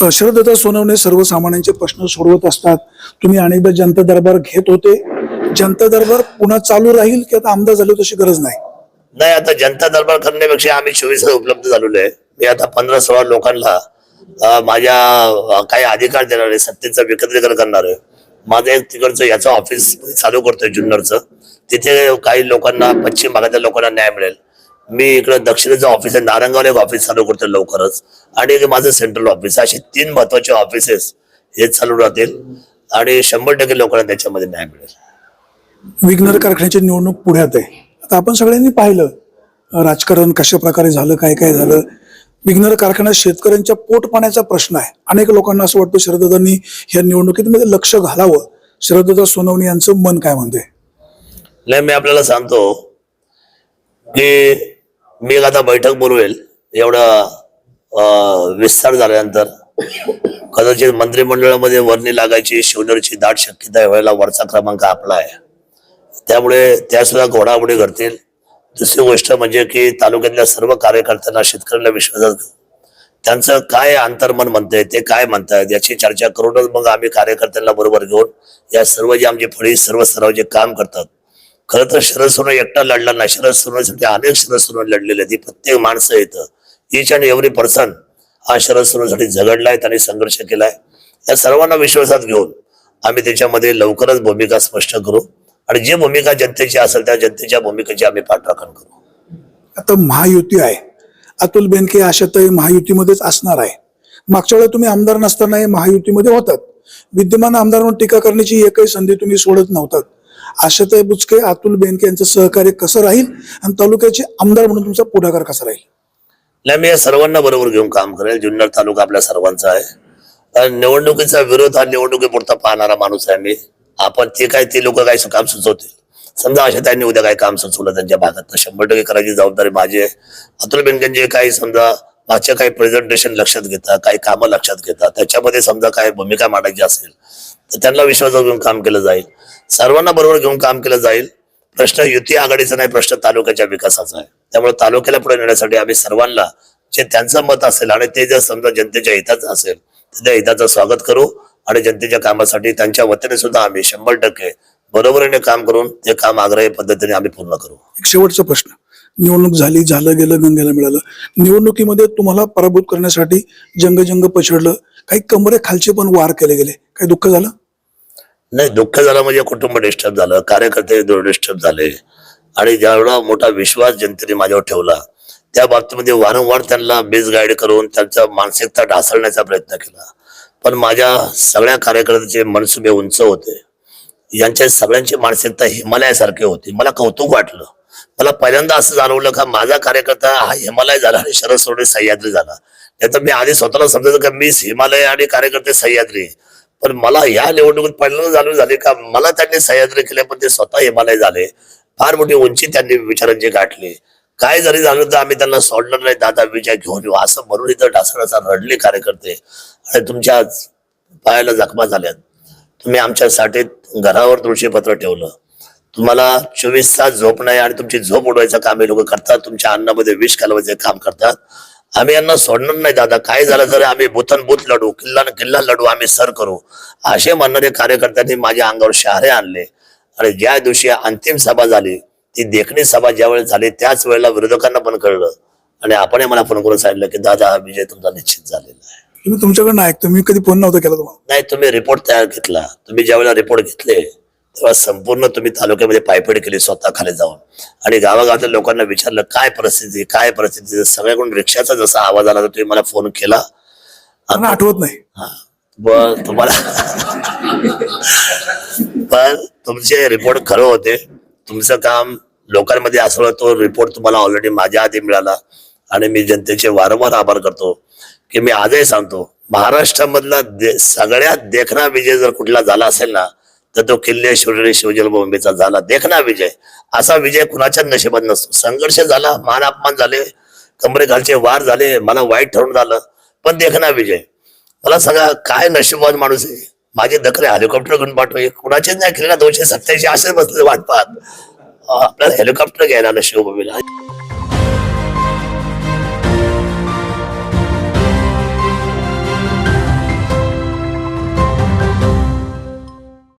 अ, शरदत्ता सोनवणे सर्वसामान्यांचे प्रश्न सोडवत असतात. तुम्ही अनेकदा जनता दरबार घेत होते. जनता दरबार पुन्हा चालू राहील की आता आमदार झाले तशी गरज नाही? नाही आता जनता दरबार करण्यापेक्षा आम्ही चोवीस उपलब्ध झालेलो आहे. मी आता पंधरा सोळा लोकांना माझ्या काही अधिकार देणार आहे सत्तेचं विकेंद्रीकरण करणार आहे. माझं एक तिकडचं याचं ऑफिस चालू करतोय जुन्नरचं. तिथे काही लोकांना पश्चिम भागातल्या लोकांना न्याय मिळेल. मी इकडं दक्षिणेचं ऑफिस आहे नारंगावला एक ऑफिस चालू करतोय लवकरच. आणि एक माझं सेंट्रल ऑफिस असे तीन महत्त्वाचे ऑफिसेस हे चालू राहतील. आणि शंभर टक्के लोकांना त्याच्यामध्ये न्याय मिळेल. विघ्नर कारखान्याची निवडणूक पुढ्यात आहे. आता आपण सगळ्यांनी पाहिलं राजकारण कशा प्रकारे झालं काय काय झालं. विघ्नर कारखान्यात शेतकऱ्यांच्या पोटपाण्याचा प्रश्न आहे. अनेक लोकांना असं वाटतं शरददांनी ह्या निवडणुकीमध्ये लक्ष घालावं. शरदत्ता सोनवणे यांचं मन काय म्हणते नाही मी आपल्याला सांगतो की मी एक आता बैठक बोलवेल. एवढा अं, विस्तार झाल्यानंतर कदाचित मंत्रिमंडळामध्ये वर्णी लागायची शिवनेरची दाट शक्यता वेळेला वरचा क्रमांक आपला आहे. त्यामुळे त्या सुद्धा घोडामोडी घडतील दुसरी गोष्ट म्हणजे की तालुक्यातल्या सर्व कार्यकर्त्यांना शेतकऱ्यांना विश्वासात घेऊ त्यांचं काय अंतर्मन म्हणतंय ते काय म्हणतायत याची चर्चा करूनच मग आम्ही कार्यकर्त्यांना बरोबर घेऊन या सर्व जे आमचे फळी सर्व सराव जे काम करतात खरं तर शरद सोनं एकटा लढला नाही. शरद सोनसाठी अनेक शरद सोनं लढलेले आहेत. प्रत्येक माणसं येतं इच अँड एव्हरी पर्सन हा शरद सोनसाठी झगडलाय त्यांनी संघर्ष केलाय. या सर्वांना विश्वासात घेऊन आम्ही त्याच्यामध्ये लवकरच भूमिका स्पष्ट करू. आणि जी भूमिका जनतेची असेल त्या जनतेच्या भूमिकेची आम्ही पाठराखण करू. आता महायुती आहे. अतुल बेनके आशाताई महायुतीमध्येच असणार आहे. मागच्या वेळेला तुम्ही आमदार नसताना हे महायुतीमध्ये होतात. विद्यमान आमदार म्हणून टीका करण्याची एकही संधी तुम्ही सोडत नव्हतात. आशाताई बुचके अतुल बेनके यांचं सहकार्य कसं राहील? आणि तालुक्याचे आमदार म्हणून तुमचा पुढाकार कसा राहील? नाही मी या सर्वांना बरोबर घेऊन काम करेल. जुन्नर तालुका आपल्या सर्वांचा आहे. निवडणुकीचा विरोध हा निवडणुकीपुरता पाहणारा माणूस आहे मी आपण ते काय ते लोक काय काम सुचवतील. समजा अशा त्यांनी उद्या काय काम सुचवलं त्यांच्या भागात तर शंभर टक्के करायची जबाबदारी माझी आहे. अतुल बेनकेंचे काही समजा मागच्या काही प्रेझेंटेशन लक्षात घेता काही कामं लक्षात घेता त्याच्यामध्ये समजा काय भूमिका मांडायची असेल तर त्यांना विश्वासात घेऊन काम केलं जाईल. सर्वांना बरोबर घेऊन काम केलं जाईल. प्रश्न युती आघाडीचा नाही प्रश्न तालुक्याच्या विकासाचा आहे. त्यामुळे तालुक्याला पुढे नेण्यासाठी आम्ही सर्वांना जे त्यांचं मत असेल आणि ते जर समजा जनतेच्या हिताचं असेल तर त्या हिताचं स्वागत करू आणि जनतेच्या कामासाठी त्यांच्या वतीने सुद्धा आम्ही शंभर टक्के बरोबरीने काम करून ते काम आग्रही पद्धतीने आम्ही पूर्ण करू. एक शेवटचा प्रश्न. निवडणूक झाली झालं गेलं गंगेला मिळालं. निवडणुकीमध्ये तुम्हाला पराभूत करण्यासाठी जंगजंग पछडलं. काही कमरे खालचे पण वार केले गेले. काही दुःख झालं? नाही दुःख झालं म्हणजे कुटुंब डिस्टर्ब झालं कार्यकर्ते डिस्टर्ब झाले. आणि ज्यावेळा मोठा विश्वास जनतेने माझ्यावर ठेवला त्या बाबतीमध्ये वारंवार त्यांना बेस गाईड करून त्यांचा मानसिकता ढासळण्याचा प्रयत्न केला. पण माझ्या सगळ्या कार्यकर्त्यांचे मनसुबे उंच होते. यांच्या सगळ्यांची मानसिकता हिमालयासारखी होती. मला कौतुक वाटलं. मला पहिल्यांदा असं जाणवलं का माझा कार्यकर्ता हा हिमालय झाला आणि शरद सोडे सह्याद्री झाला. नाही तर मी आधी स्वतःला समजायचं का मी हिमालय आणि कार्यकर्ते सह्याद्री. पण मला या निवडणुकीत पहिल्यांदा जाणून झाले का? मला त्यांनी सह्याद्री केले पण ते स्वतः हिमालय झाले. फार मोठी उंची त्यांनी विचारांची गाठली. काय जरी झालं तर आम्ही त्यांना सोडणार नाही. दादा विजय घेऊन येऊ. असं म्हणून इथं ढासळाचा रडले कार्यकर्ते. आणि तुमच्या पायाला जखमा झाल्यात. तुम्ही आमच्यासाठी घरावर तुळशीपत्र ठेवलं. तुम्हाला चोवीस तास झोप नाही आणि तुमची झोप उडवायचं काम हे लोक करतात. तुमच्या अन्नामध्ये विष घालवायचे काम करतात. आम्ही यांना सोडणार नाही दादा. काय झालं तरी आम्ही बुथन बुथ लढू किल्ला किल्ला लढू आम्ही सर करू. असे म्हणणारे कार्यकर्त्यांनी माझ्या अंगावर शहारे आणले. आणि ज्या दिवशी अंतिम सभा झाली ती देखणी सभा ज्या वेळेस झाली त्याच वेळेला विरोधकांना पण कळलं. आणि आपण मला फोन करून सांगितलं की दादा विजय तुमचा निश्चित झालेला आहे. तुम्ही तुमच्याकडनं ऐकतो मी कधी फोन नव्हता केला तुम्हाला. नाही तुम्ही रिपोर्ट तयार घेतला. तुम्ही ज्यावेळेला रिपोर्ट घेतले तेव्हा संपूर्ण तुम्ही तालुक्यामध्ये पायपीट केली स्वतः खाली जाऊन. आणि गावागावातल्या लोकांना विचारलं काय परिस्थिती काय परिस्थिती? सगळ्याकडून रिक्षाचा जसा आवाज आला तर तुम्ही मला फोन केला. आठवत नाही. हा. बर तुम्हाला पण तुमचे रिपोर्ट खरं होते. तुमचं काम लोकांमध्ये असलं तो रिपोर्ट तुम्हाला ऑलरेडी माझ्या आधी मिळाला. आणि मी जनतेचे वारंवार आभार करतो. की मी आजही सांगतो महाराष्ट्रामधला दे- सगळ्यात देखणा विजय जर कुठला झाला असेल ना तर तो किल्ले शिवजलभूमीचा शिवजन्मभूमीचा झाला. देखणा विजय. असा विजय कुणाच्या नशिबात नसतो. संघर्ष झाला मान अपमान झाले कमरेखालचे वार झाले मला वाईट ठरून झालं पण देखणा विजय. मला सांगा काय नशिबवाद माणूस आहे? माझे दखले हेलिकॉप्टर घेऊन पाठवे. कुणाचेच नाही केले ना दोनशे सत्याऐंशी असे बसले वाट पाहत. आपल्याला हेलिकॉप्टर घ्यायला आलं शिवभूमीला.